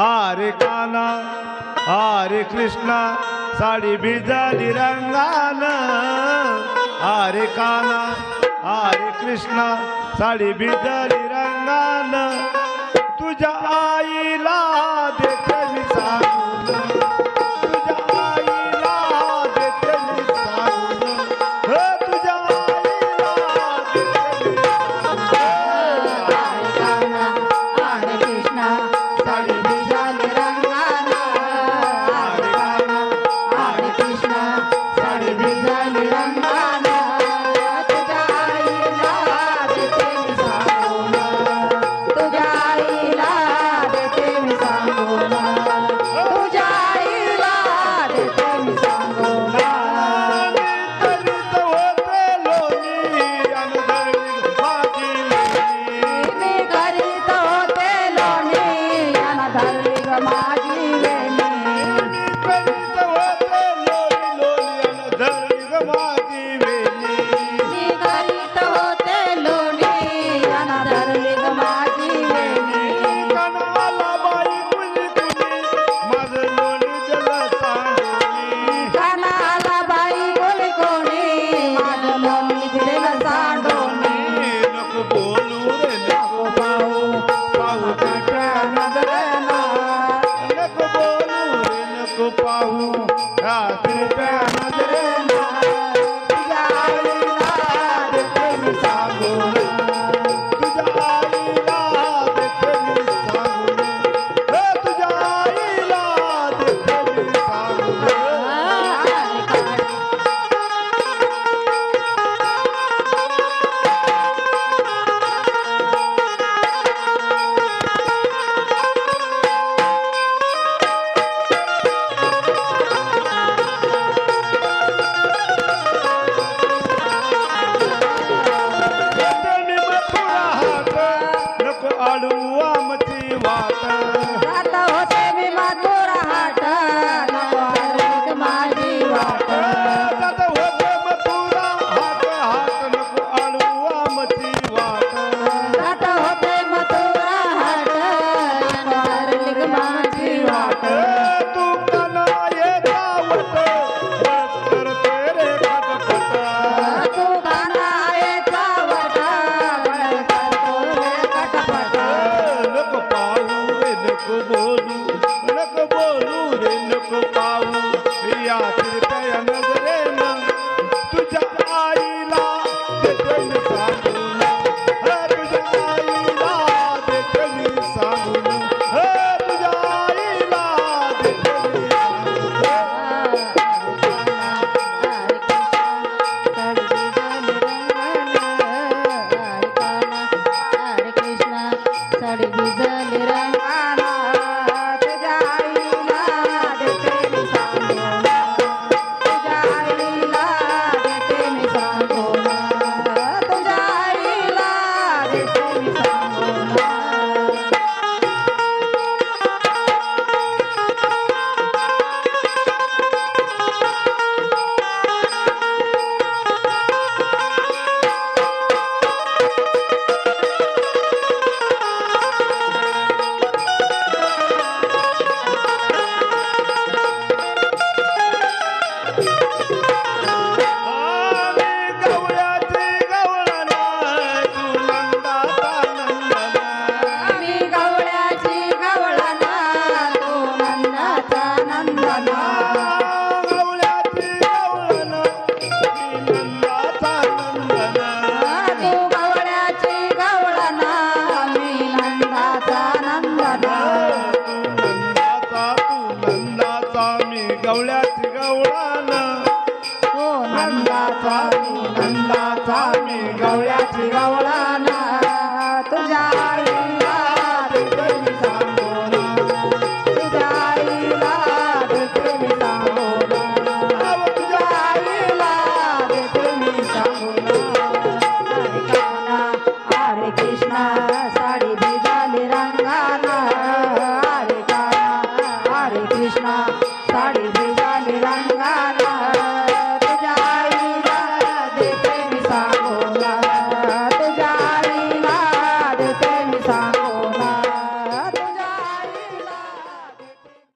हरे काना हरे कृष्णा साडी भिजली रंगान. हरे काना हरे कृष्णा साडी भिजली रंगान. तुझ्या आईला देख Happy birthday. Bye. नंदाचा तू नंदाचा मी गवळ्याची हो नंदाचा तू नंदाचा मी गवळ्याची गवळा